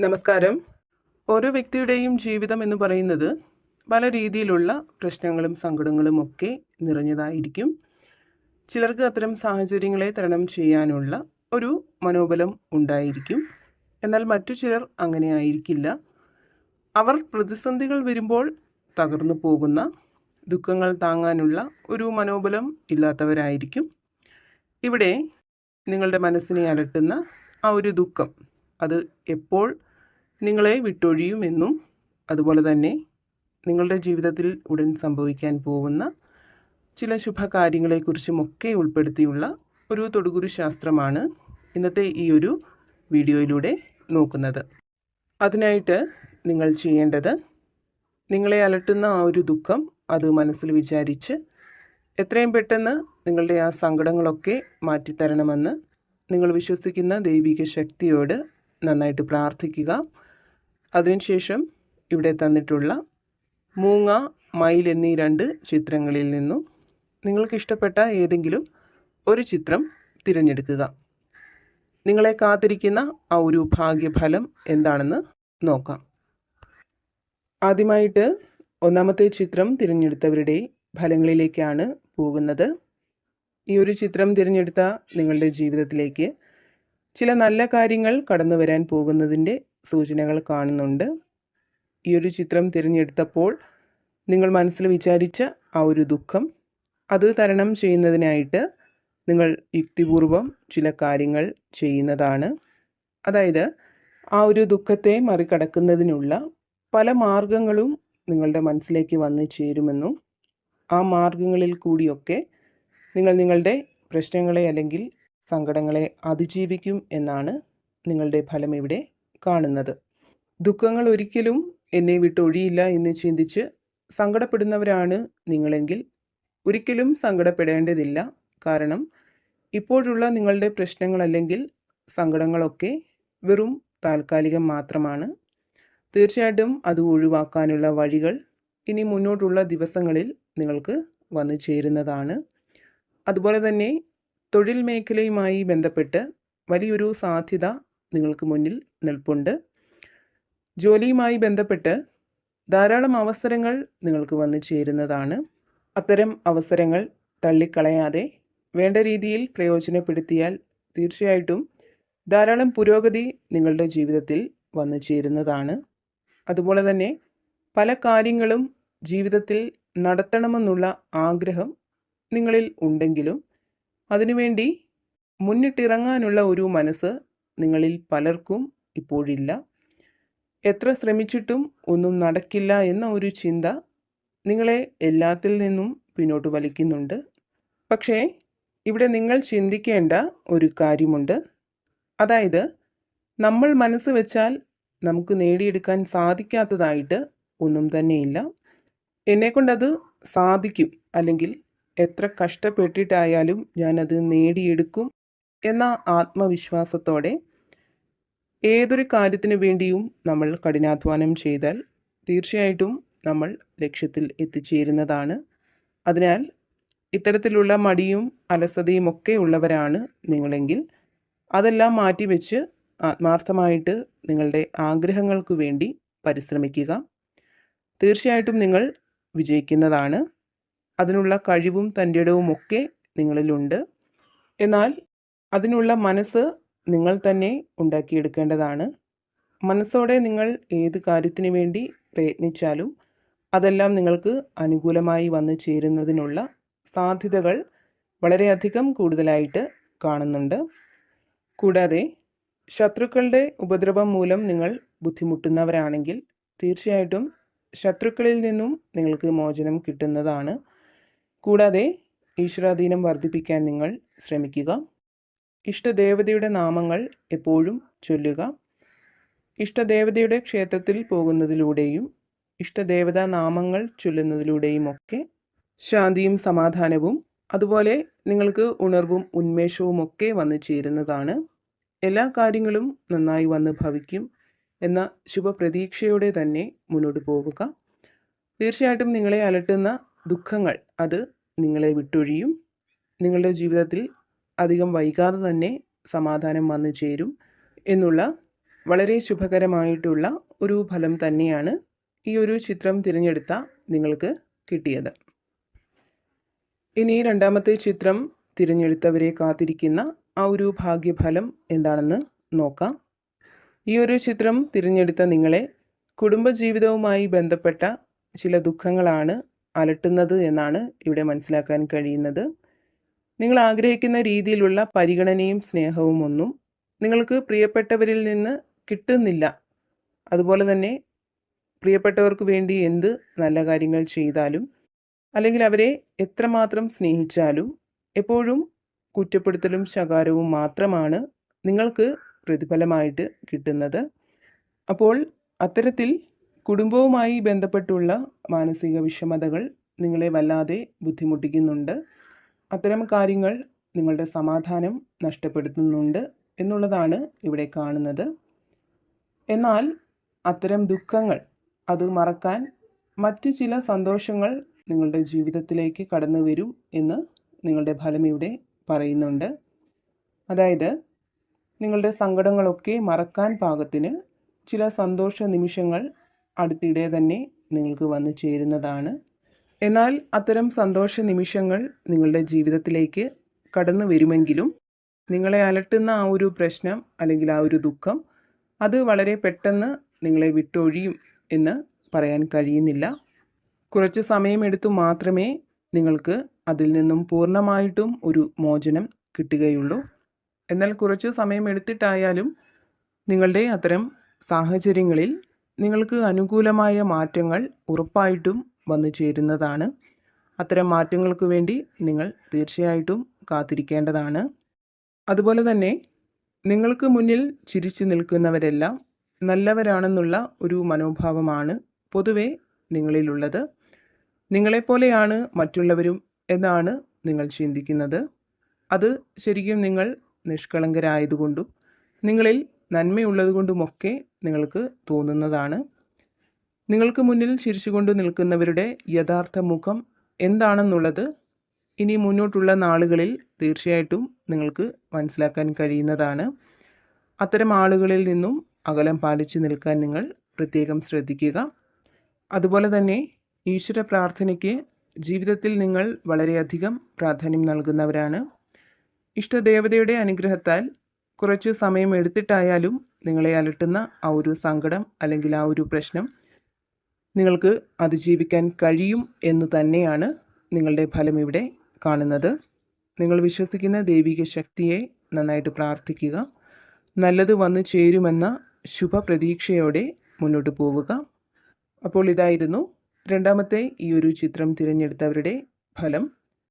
നമസ്കാരം. ഓരോ വ്യക്തിയുടെയും ജീവിതം എന്ന് പറയുന്നത് പല രീതിയിലുള്ള പ്രശ്നങ്ങളും സങ്കടങ്ങളും ഒക്കെ നിറഞ്ഞതായിരിക്കും. ചിലർക്ക് അത്തരം സാഹചര്യങ്ങളെ തരണം ചെയ്യാനുള്ള ഒരു മനോബലം ഉണ്ടായിരിക്കും. എന്നാൽ മറ്റു ചിലർ അങ്ങനെ ആയിരിക്കില്ല. അവർ പ്രതിസന്ധികൾ വരുമ്പോൾ തകർന്നു പോകുന്ന ദുഃഖങ്ങൾ താങ്ങാനുള്ള ഒരു മനോബലം ഇല്ലാത്തവരായിരിക്കും. ഇവിടെ നിങ്ങളുടെ മനസ്സിനെ അലട്ടുന്ന ആ ഒരു ദുഃഖം അത് എപ്പോൾ നിങ്ങളെ വിട്ടൊഴിയുമെന്നും അതുപോലെ തന്നെ നിങ്ങളുടെ ജീവിതത്തിൽ ഉടൻ സംഭവിക്കാൻ പോകുന്ന ചില ശുഭകാര്യങ്ങളെക്കുറിച്ചുമൊക്കെ ഉൾപ്പെടുത്തിയുള്ള ഒരു തൊടുകുരു ശാസ്ത്രമാണ് ഇന്നത്തെ ഈ ഒരു വീഡിയോയിലൂടെ നോക്കുന്നത്. അതിനായിട്ട് നിങ്ങൾ ചെയ്യേണ്ടത് നിങ്ങളെ അലട്ടുന്ന ആ ഒരു ദുഃഖം അത് മനസ്സിൽ വിചാരിച്ച് എത്രയും പെട്ടെന്ന് നിങ്ങളുടെ ആ സങ്കടങ്ങളൊക്കെ മാറ്റിത്തരണമെന്ന് നിങ്ങൾ വിശ്വസിക്കുന്ന ദൈവിക ശക്തിയോട് നന്നായിട്ട് പ്രാർത്ഥിക്കുക. അതിനുശേഷം ഇവിടെ തന്നിട്ടുള്ള മൂങ്ങ മയിൽ എന്നീ രണ്ട് ചിത്രങ്ങളിൽ നിന്നും നിങ്ങൾക്ക് ഇഷ്ടപ്പെട്ട ഏതെങ്കിലും ഒരു ചിത്രം തിരഞ്ഞെടുക്കുക. നിങ്ങളെ കാത്തിരിക്കുന്ന ആ ഒരു ഭാഗ്യഫലം എന്താണെന്ന് നോക്കാം. ആദ്യമായിട്ട് ഒന്നാമത്തെ ചിത്രം തിരഞ്ഞെടുത്തവരുടെ ഫലങ്ങളിലേക്കാണ് പോകുന്നത്. ഈ ഒരു ചിത്രം തിരഞ്ഞെടുത്ത നിങ്ങളുടെ ജീവിതത്തിലേക്ക് ചില നല്ല കാര്യങ്ങൾ കടന്നു വരാൻ പോകുന്നതിന്റെ സൂചനകൾ കാണുന്നുണ്ട്. ഈ ഒരു ചിത്രം തിരഞ്ഞെടുത്തപ്പോൾ നിങ്ങൾ മനസ്സിൽ വിചാരിച്ച ആ ഒരു ദുഃഖം അത് തരണം ചെയ്യുന്നതിനായിട്ട് നിങ്ങൾ യുക്തിപൂർവം ചില കാര്യങ്ങൾ ചെയ്യുന്നതാണ്. അതായത് ആ ഒരു ദുഃഖത്തെ മറികടക്കുന്നതിനുള്ള പല മാർഗങ്ങളും നിങ്ങളുടെ മനസ്സിലേക്ക് വന്നു ചേരുമെന്നും ആ മാർഗങ്ങളിൽ കൂടിയൊക്കെ നിങ്ങൾ നിങ്ങളുടെ പ്രശ്നങ്ങളെ അല്ലെങ്കിൽ സങ്കടങ്ങളെ അതിജീവിക്കും എന്നാണ് നിങ്ങളുടെ ഫലം ഇവിടെ കാണുന്നത്. ദുഃഖങ്ങൾ ഒരിക്കലും എന്നെ വിട്ടൊഴിയില്ല എന്ന് ചിന്തിച്ച് സങ്കടപ്പെടുന്നവരാണ് നിങ്ങളെങ്കിൽ ഒരിക്കലും സങ്കടപ്പെടേണ്ടതില്ല. കാരണം ഇപ്പോഴുള്ള നിങ്ങളുടെ പ്രശ്നങ്ങൾ അല്ലെങ്കിൽ സങ്കടങ്ങളൊക്കെ വെറും താൽക്കാലികം മാത്രമാണ്. തീർച്ചയായിട്ടും അത് ഒഴിവാക്കാനുള്ള വഴികൾ ഇനി മുന്നോട്ടുള്ള ദിവസങ്ങളിൽ നിങ്ങൾക്ക് വന്നു ചേരുന്നതാണ്. അതുപോലെ തന്നെ തൊഴിൽ മേഖലയുമായി ബന്ധപ്പെട്ട് വലിയൊരു സാധ്യത നിങ്ങൾക്ക് മുന്നിൽ നിൽപ്പുണ്ട്. ജോലിയുമായി ബന്ധപ്പെട്ട് ധാരാളം അവസരങ്ങൾ നിങ്ങൾക്ക് വന്നു ചേരുന്നതാണ്. അത്തരം അവസരങ്ങൾ തള്ളിക്കളയാതെ വേണ്ട രീതിയിൽ പ്രയോജനപ്പെടുത്തിയാൽ തീർച്ചയായിട്ടും ധാരാളം പുരോഗതി നിങ്ങളുടെ ജീവിതത്തിൽ വന്നു ചേരുന്നതാണ്. അതുപോലെ തന്നെ പല കാര്യങ്ങളും ജീവിതത്തിൽ നടത്തണമെന്നുള്ള ആഗ്രഹം നിങ്ങളിൽ ഉണ്ടെങ്കിലും അതിനുവേണ്ടി മുന്നിട്ടിറങ്ങാനുള്ള ഒരു മനസ്സ് നിങ്ങളിൽ പലർക്കും ഇപ്പോഴില്ല. എത്ര ശ്രമിച്ചിട്ടും ഒന്നും നടക്കില്ല എന്ന ഒരു ചിന്ത നിങ്ങളെ എല്ലാത്തിൽ നിന്നും പിന്നോട്ട് വലിക്കുന്നുണ്ട്. പക്ഷേ ഇവിടെ നിങ്ങൾ ചിന്തിക്കേണ്ട ഒരു കാര്യമുണ്ട്. അതായത് നമ്മൾ മനസ്സ് വെച്ചാൽ നമുക്ക് നേടിയെടുക്കാൻ സാധിക്കാത്തതായിട്ട് ഒന്നും തന്നെയില്ല. എന്നെക്കൊണ്ടത് സാധിക്കും. അല്ലെങ്കിൽ എത്ര കഷ്ടപ്പെട്ടിട്ടായാലും ഞാനത് നേടിയെടുക്കും. എന്ന ആത്മവിശ്വാസത്തോടെ ഏതൊരു കാര്യത്തിനു വേണ്ടിയും നമ്മൾ കഠിനാധ്വാനം ചെയ്താൽ തീർച്ചയായിട്ടും നമ്മൾ ലക്ഷ്യത്തിൽ എത്തിച്ചേരുന്നതാണ്. അതിനാൽ ഇത്തരത്തിലുള്ള മടിയും അലസതയും ഒക്കെ ഉള്ളവരാണ് നിങ്ങളെങ്കിൽ അതെല്ലാം മാറ്റിവെച്ച് ആത്മാർത്ഥമായിട്ട് നിങ്ങളുടെ ആഗ്രഹങ്ങൾക്ക് വേണ്ടി പരിശ്രമിക്കുക. തീർച്ചയായിട്ടും നിങ്ങൾ വിജയിക്കുന്നതാണ്. അതിനുള്ള കഴിവും തന്റെ ഒക്കെ നിങ്ങളിലുണ്ട്. എന്നാൽ അതിനുള്ള മനസ്സ് നിങ്ങൾ തന്നെ ഉണ്ടാക്കിയെടുക്കേണ്ടതാണ്. മനസ്സോടെ നിങ്ങൾ ഏത് കാര്യത്തിന് വേണ്ടി പ്രയത്നിച്ചാലും അതെല്ലാം നിങ്ങൾക്ക് അനുകൂലമായി വന്നു ചേരുന്നതിനുള്ള സാധ്യതകൾ വളരെയധികം കൂടുതലായിട്ട് കാണുന്നുണ്ട്. കൂടാതെ ശത്രുക്കളുടെ ഉപദ്രവം മൂലം നിങ്ങൾ ബുദ്ധിമുട്ടുന്നവരാണെങ്കിൽ തീർച്ചയായിട്ടും ശത്രുക്കളിൽ നിന്നും നിങ്ങൾക്ക് മോചനം കിട്ടുന്നതാണ്. കൂടാതെ ഈശ്വരാധീനം വർദ്ധിപ്പിക്കാൻ നിങ്ങൾ ശ്രമിക്കുക. ഇഷ്ടദേവതയുടെ നാമങ്ങൾ എപ്പോഴും ചൊല്ലുക. ഇഷ്ടദേവതയുടെ ക്ഷേത്രത്തിൽ പോകുന്നതിലൂടെയും ഇഷ്ടദേവതാ നാമങ്ങൾ ചൊല്ലുന്നതിലൂടെയും ഒക്കെ ശാന്തിയും സമാധാനവും അതുപോലെ നിങ്ങൾക്ക് ഉണർവും ഉന്മേഷവും ഒക്കെ വന്നു ചേരുന്നതാണ്. എല്ലാ കാര്യങ്ങളും നന്നായി വന്ന് ഭവിക്കും എന്ന ശുഭപ്രതീക്ഷയോടെ തന്നെ മുന്നോട്ട് പോവുക. തീർച്ചയായിട്ടും നിങ്ങളെ അലട്ടുന്ന ദുഃഖങ്ങൾ അത് നിങ്ങളെ വിട്ടൊഴിയും. നിങ്ങളുടെ ജീവിതത്തിൽ അധികം വൈകാതെ തന്നെ സമാധാനം വന്നു ചേരും എന്നുള്ള വളരെ ശുഭകരമായിട്ടുള്ള ഒരു ഫലം തന്നെയാണ് ഈ ഒരു ചിത്രം തിരഞ്ഞെടുത്ത നിങ്ങൾക്ക് കിട്ടിയത്. ഇനി രണ്ടാമത്തെ ചിത്രം തിരഞ്ഞെടുത്തവരെ കാത്തിരിക്കുന്ന ആ ഒരു ഭാഗ്യഫലം എന്താണെന്ന് നോക്കാം. ഈ ഒരു ചിത്രം തിരഞ്ഞെടുത്ത നിങ്ങളെ കുടുംബജീവിതവുമായി ബന്ധപ്പെട്ട ചില ദുഃഖങ്ങളാണ് അലട്ടുന്നത് എന്നാണ് ഇവിടെ മനസ്സിലാക്കാൻ കഴിയുന്നത്. നിങ്ങൾ ആഗ്രഹിക്കുന്ന രീതിയിലുള്ള പരിഗണനയും സ്നേഹവും ഒന്നും നിങ്ങൾക്ക് പ്രിയപ്പെട്ടവരിൽ നിന്ന് കിട്ടുന്നില്ല. അതുപോലെ തന്നെ പ്രിയപ്പെട്ടവർക്ക് വേണ്ടി എന്ത് നല്ല കാര്യങ്ങൾ ചെയ്താലും അല്ലെങ്കിൽ അവരെ എത്രമാത്രം സ്നേഹിച്ചാലും എപ്പോഴും കുറ്റപ്പെടുത്തലും ശകാരവും മാത്രമാണ് നിങ്ങൾക്ക് പ്രതിഫലമായിട്ട് കിട്ടുന്നത്. അപ്പോൾ അത്തരത്തിൽ കുടുംബവുമായി ബന്ധപ്പെട്ടുള്ള മാനസിക വിഷമതകൾ നിങ്ങളെ വല്ലാതെ ബുദ്ധിമുട്ടിക്കുന്നുണ്ട്. അത്തരം കാര്യങ്ങൾ നിങ്ങളുടെ സമാധാനം നഷ്ടപ്പെടുത്തുന്നുണ്ട് എന്നുള്ളതാണ് ഇവിടെ കാണുന്നത്. എന്നാൽ അത്തരം ദുഃഖങ്ങൾ അത് മറക്കാൻ മറ്റു ചില സന്തോഷങ്ങൾ നിങ്ങളുടെ ജീവിതത്തിലേക്ക് കടന്നു വരും എന്ന് നിങ്ങളുടെ ഫലം ഇവിടെ പറയുന്നുണ്ട്. അതായത് നിങ്ങളുടെ സങ്കടങ്ങളൊക്കെ മറക്കാൻ പാകത്തിന് ചില സന്തോഷ നിമിഷങ്ങൾ അടുത്തിടെ തന്നെ നിങ്ങൾക്ക് വന്നു ചേരുന്നതാണ്. എന്നാൽ അത്തരം സന്തോഷ നിമിഷങ്ങൾ നിങ്ങളുടെ ജീവിതത്തിലേക്ക് കടന്നു വരുമെങ്കിലും നിങ്ങളെ അലട്ടുന്ന ആ ഒരു പ്രശ്നം അല്ലെങ്കിൽ ആ ഒരു ദുഃഖം അത് വളരെ പെട്ടെന്ന് നിങ്ങളെ വിട്ടൊഴിയും എന്ന് പറയാൻ കഴിയുന്നില്ല. കുറച്ച് സമയമെടുത്തു മാത്രമേ നിങ്ങൾക്ക് അതിൽ നിന്നും പൂർണമായിട്ടും ഒരു മോചനം കിട്ടുകയുള്ളൂ. എന്നാൽ കുറച്ച് സമയം എടുത്തിട്ടായാലും നിങ്ങളുടെ അത്തരം സാഹചര്യങ്ങളിൽ നിങ്ങൾക്ക് അനുകൂലമായ മാറ്റങ്ങൾ ഉറപ്പായിട്ടും വന്നു ചേരുന്നതാണ്. അത്തരം മാറ്റങ്ങൾക്ക് വേണ്ടി നിങ്ങൾ തീർച്ചയായിട്ടും കാത്തിരിക്കേണ്ടതാണ്. അതുപോലെ തന്നെ നിങ്ങൾക്ക് മുന്നിൽ ചിരിച്ചു നിൽക്കുന്നവരെല്ലാം നല്ലവരാണെന്നുള്ള ഒരു മനോഭാവമാണ് പൊതുവെ നിങ്ങളിലുള്ളത്. നിങ്ങളെപ്പോലെയാണ് മറ്റുള്ളവരും എന്നാണ് നിങ്ങൾ ചിന്തിക്കുന്നത്. അത് ശരിക്കും നിങ്ങൾ നിഷ്കളങ്കരായതുകൊണ്ടും നിങ്ങളിൽ നന്മയുള്ളതുകൊണ്ടുമൊക്കെ നിങ്ങൾക്ക് തോന്നുന്നതാണ്. നിങ്ങൾക്ക് മുന്നിൽ ചിരിച്ചുകൊണ്ട് നിൽക്കുന്നവരുടെ യഥാർത്ഥ മുഖം എന്താണെന്നുള്ളത് ഇനി മുന്നോട്ടുള്ള നാളുകളിൽ തീർച്ചയായിട്ടും നിങ്ങൾക്ക് മനസ്സിലാക്കാൻ കഴിയുന്നതാണ്. അത്തരം ആളുകളിൽ നിന്നും അകലം പാലിച്ചു നിൽക്കാൻ നിങ്ങൾ പ്രത്യേകം ശ്രദ്ധിക്കുക. അതുപോലെ തന്നെ ഈശ്വര പ്രാർത്ഥനയ്ക്ക് ജീവിതത്തിൽ നിങ്ങൾ വളരെയധികം പ്രാധാന്യം നൽകുന്നവരാണ്. ഇഷ്ടദേവതയുടെ അനുഗ്രഹത്താൽ കുറച്ച് സമയം എടുത്തിട്ടായാലും നിങ്ങളെ അലട്ടുന്ന ആ ഒരു സങ്കടം അല്ലെങ്കിൽ ആ ഒരു പ്രശ്നം നിങ്ങൾക്ക് അതിജീവിക്കാൻ കഴിയും എന്ന് തന്നെയാണ് നിങ്ങളുടെ ഫലം ഇവിടെ കാണുന്നത്. നിങ്ങൾ വിശ്വസിക്കുന്ന ദൈവിക ശക്തിയെ നന്നായിട്ട് പ്രാർത്ഥിക്കുക. നല്ലത് വന്നു ചേരുമെന്ന ശുഭപ്രതീക്ഷയോടെ മുന്നോട്ട് പോവുക. അപ്പോൾ ഇതായിരുന്നു രണ്ടാമത്തെ ഈ ഒരു ചിത്രം തിരഞ്ഞെടുത്തവരുടെ ഫലം.